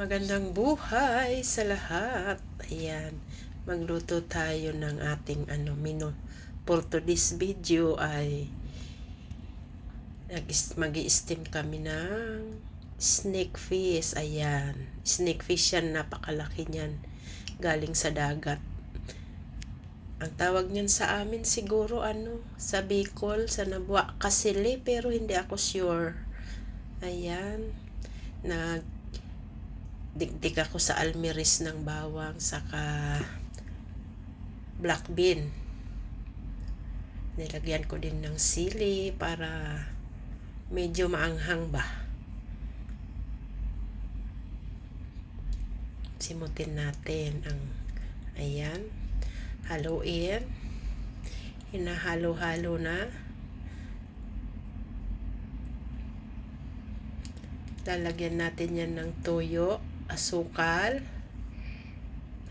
Magandang buhay sa lahat. Ayan, magluto tayo ng ating ano menu. For today's video ay mag steam kami ng snake fish. Ayan, snake fish yan, napakalaki niyan. Galing sa dagat. Ang tawag niyan sa amin siguro ano, sa Bicol, sa Nabua, Kasili, pero hindi ako sure. Ayan, nag digdig ako sa almiris ng bawang saka black bean. Nilagyan ko din ng sili para medyo maanghang ba. Simutin natin ang ayan. Haluin. Hinahalo-halo na. Lalagyan natin yan ng toyo asukal.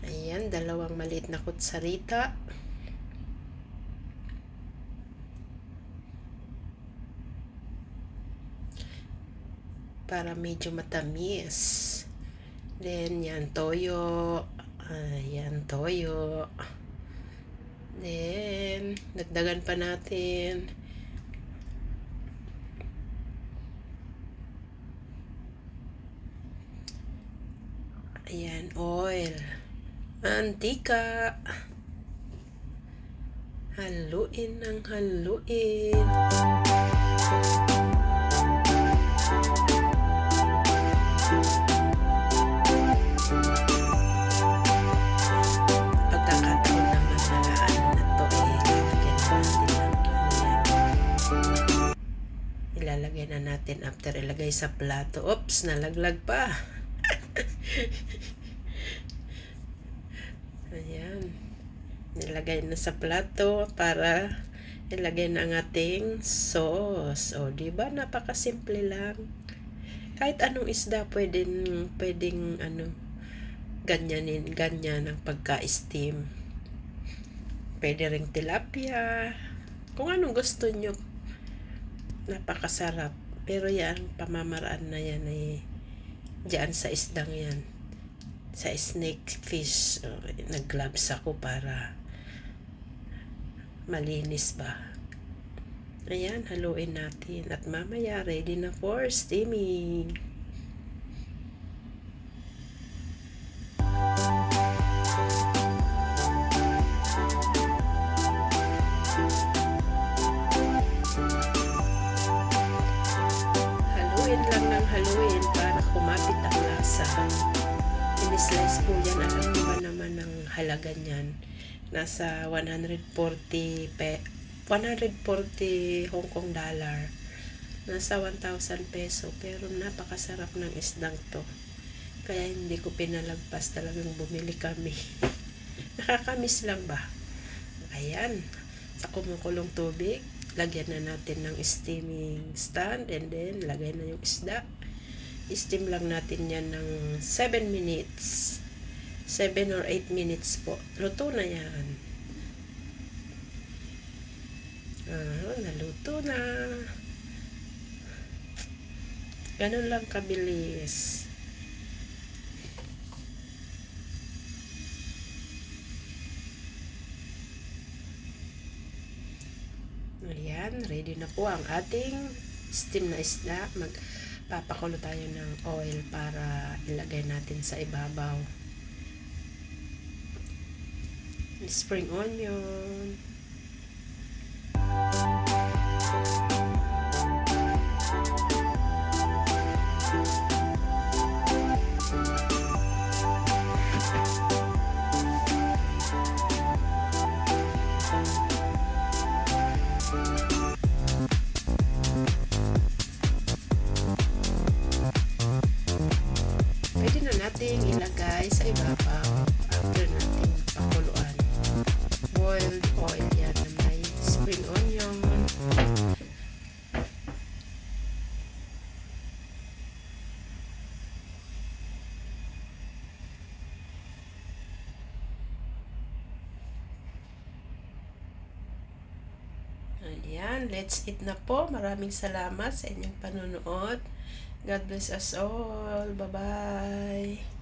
Ayan, dalawang maliit na kutsarita. Para medyo matamis. Then, yan, toyo. Ayan, toyo. Then, dagdagan pa natin Ayan, oil. Mantika. Haluin ng haluin. Pagkakataon naman na na to eh, lalagyan natin. Ilalagay na natin after ilagay sa plato. Oops, nalaglag pa. Ayan. Nilagay na sa plato para ilagay na ang ating sauce. O, di ba Napakasimple lang. Kahit anong isda pwedeng, pwedeng ano, ganyanin, ganyan ang pagka-steam. Pwede ring tilapia. Kung anong gusto nyo. Napakasarap. Pero yan, pamamaraan na yan eh Diyan sa isdang yan. Sa snake fish. Uh, nag-gloves ako para malinis ba. Ayan, haluin natin. At mamaya, ready na for steaming. Ang lasa. In-slice po yan. Alam mo ba naman ang halaga niyan? Nasa 140 pe 140 Hong Kong dollar. Nasa 1,000 peso. Pero napakasarap ng isdang to. Kaya hindi ko pinalagpas talagang bumili kami. Nakakamiss lang ba? Ayan. Sa kumukulong tubig, lagyan na natin ng steaming stand and then lagay na yung isda. Steam lang natin yan ng 7 minutes. 7 or 8 minutes po. Luto na yan. Ah, naluto na. Ganun lang kabilis. Ayan, ready na po ang ating steam na isda. Magpapakulo tayo ng oil para ilagay natin sa ibabaw. Spring onion. Nating ilagay sa ibabaw Ayan, let's eat na po. Maraming salamat sa inyong panunood. God bless us all. Bye-bye.